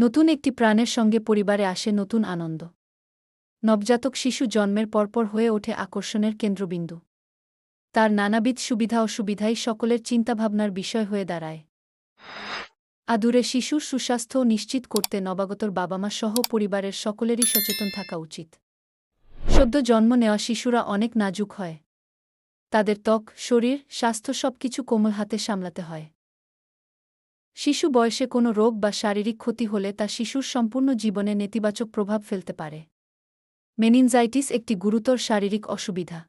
নতুন একটি প্রাণের সঙ্গে পরিবারে আসে নতুন আনন্দ। নবজাতক শিশু জন্মের পরপর হয়ে ওঠে আকর্ষণের কেন্দ্রবিন্দু। তার নানাবিধ সুবিধা অসুবিধাই সকলের চিন্তাভাবনার বিষয় হয়ে দাঁড়ায়। আদুরে শিশুর সুস্বাস্থ্য নিশ্চিত করতে নবাগতর বাবামা সহ পরিবারের সকলেরই সচেতন থাকা উচিত। সদ্য জন্ম নেওয়া শিশুরা অনেক নাজুক হয়। তাদের ত্বক, শরীর, স্বাস্থ্য সবকিছু কোমল হাতে সামলাতে হয়। শিশু বয়সে কোনো রোগ বা শারীরিক ক্ষতি হলে তা শিশুর সম্পূর্ণ জীবনে নেতিবাচক প্রভাব ফেলতে পারে। মেনিনজাইটিস একটি গুরুতর শারীরিক অসুবিধা।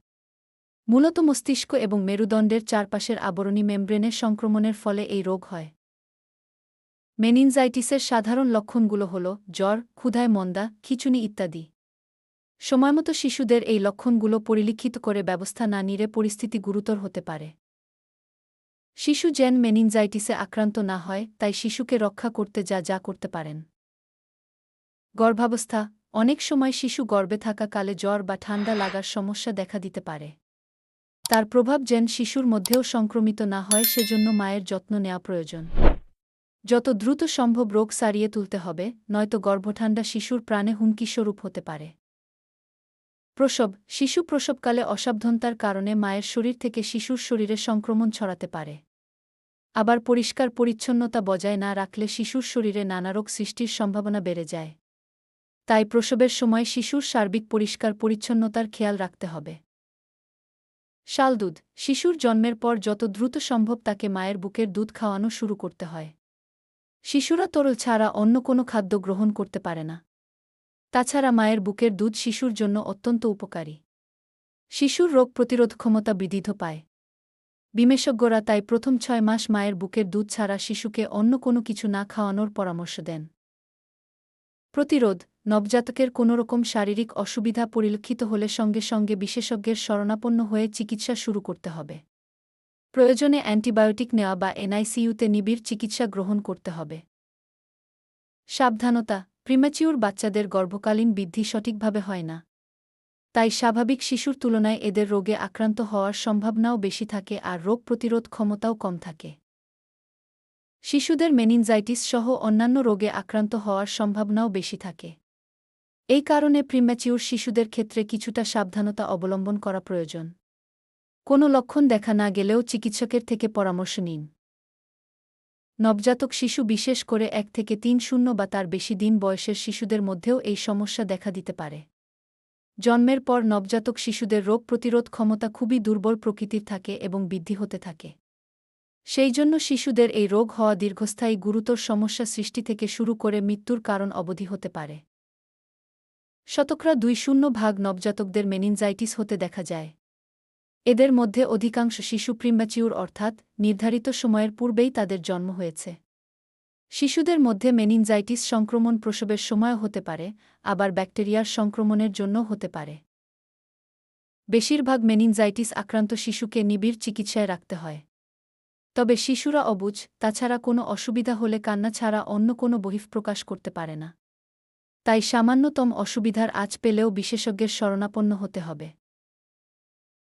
মূলত মস্তিষ্ক এবং মেরুদণ্ডের চারপাশের আবরণী মেমব্রেনের সংক্রমণের ফলে এই রোগ হয়। মেনিনজাইটিসের সাধারণ লক্ষণগুলো হল জ্বর, ক্ষুধায় মন্দা, খিচুনি ইত্যাদি। সময়মতো শিশুদের এই লক্ষণগুলো পরিলক্ষিত করে ব্যবস্থা না নিলে পরিস্থিতি গুরুতর হতে পারে। শিশু যেন মেনিনজাইটিসে আক্রান্ত না হয়, তাই শিশুকে রক্ষা করতে যা যা করতে পারেন। গর্ভাবস্থা, অনেক সময় শিশু গর্ভে থাকা কালে জ্বর বা ঠান্ডা লাগার সমস্যা দেখা দিতে পারে। তার প্রভাব যেন শিশুর মধ্যেও সংক্রমিত না হয়, সেজন্য মায়ের যত্ন নেওয়া প্রয়োজন। যত দ্রুত সম্ভব রোগ সারিয়ে তুলতে হবে, নয়তো গর্ভঠান্ডা শিশুর প্রাণে হুমকি স্বরূপ হতে পারে। প্রসব, শিশু প্রসবকালে অসাবধানতার কারণে মায়ের শরীর থেকে শিশুর শরীরে সংক্রমণ ছড়াতে পারে। আবার পরিষ্কার পরিচ্ছন্নতা বজায় না রাখলে শিশুর শরীরে নানা রোগ সৃষ্টির সম্ভাবনা বেড়ে যায়। তাই প্রসবের সময় শিশুর সার্বিক পরিষ্কার পরিচ্ছন্নতার খেয়াল রাখতে হবে। শালদুধ শিশুর জন্মের পর যত দ্রুত সম্ভব তাকে মায়ের বুকের দুধ খাওয়ানো শুরু করতে হয়। শিশুরা তরল ছাড়া অন্য কোনো খাদ্য গ্রহণ করতে পারে না। তাছাড়া মায়ের বুকের দুধ শিশুর জন্য অত্যন্ত উপকারী। শিশুর রোগ প্রতিরোধ ক্ষমতা বৃদ্ধিত পায়। বিশেষজ্ঞরা তাই প্রথম ছয় মাস মায়ের বুকের দুধ ছাড়া শিশুকে অন্য কোনো কিছু না খাওয়ানোর পরামর্শ দেন। প্রতিরোধ, নবজাতকের কোনোরকম শারীরিক অসুবিধা পরিলক্ষিত হলে সঙ্গে সঙ্গে বিশেষজ্ঞের শরণাপন্ন হয়ে চিকিৎসা শুরু করতে হবে। প্রয়োজনে অ্যান্টিবায়োটিক নেওয়া বা এনআইসিইউতে নিবিড় চিকিৎসা গ্রহণ করতে হবে। সাবধানতা, প্রিম্যাচিউর বাচ্চাদের গর্ভকালীন বৃদ্ধি সঠিকভাবে হয় না। তাই স্বাভাবিক শিশুর তুলনায় এদের রোগে আক্রান্ত হওয়ার সম্ভাবনাও বেশি থাকে আর রোগ প্রতিরোধ ক্ষমতাও কম থাকে। শিশুদের মেনিনজাইটিস সহ অন্যান্য রোগে আক্রান্ত হওয়ার সম্ভাবনাও বেশি থাকে। এই কারণে প্রিম্যাচিউর শিশুদের ক্ষেত্রে কিছুটা সাবধানতা অবলম্বন করা প্রয়োজন। কোনো লক্ষণ দেখা না গেলেও চিকিৎসকের থেকে পরামর্শ নিন। নবজাতক শিশু বিশেষ করে এক থেকে তিন শূন্য বা তার বেশি দিন বয়সের শিশুদের মধ্যেও এই সমস্যা দেখা দিতে পারে। জন্মের পর নবজাতক শিশুদের রোগ প্রতিরোধ ক্ষমতা খুবই দুর্বল প্রকৃতির থাকে এবং বৃদ্ধি হতে থাকে। সেই জন্য শিশুদের এই রোগ হওয়া দীর্ঘস্থায়ী গুরুতর সমস্যা সৃষ্টি থেকে শুরু করে মৃত্যুর কারণ অবধি হতে পারে। শতকরা দুই শূন্য ভাগ নবজাতকদের মেনিনজাইটিস হতে দেখা যায়। এদের মধ্যে অধিকাংশ শিশু প্রিম্যাচিউর অর্থাৎ নির্ধারিত সময়ের পূর্বেই তাদের জন্ম হয়েছে। শিশুদের মধ্যে মেনিনজাইটিস সংক্রমণ প্রসবের সময়ও হতে পারে, আবার ব্যাকটেরিয়ার সংক্রমণের জন্যও হতে পারে। বেশিরভাগ মেনিনজাইটিস আক্রান্ত শিশুকে নিবিড় চিকিৎসায় রাখতে হয়। তবে শিশুরা অবুঝ তাছাড়া কোনো অসুবিধা হলে কান্না ছাড়া অন্য কোনো বহিঃপ্রকাশ করতে পারে না। তাই সামান্যতম অসুবিধার আজ পেলেও বিশেষজ্ঞের শরণাপন্ন হতে হবে।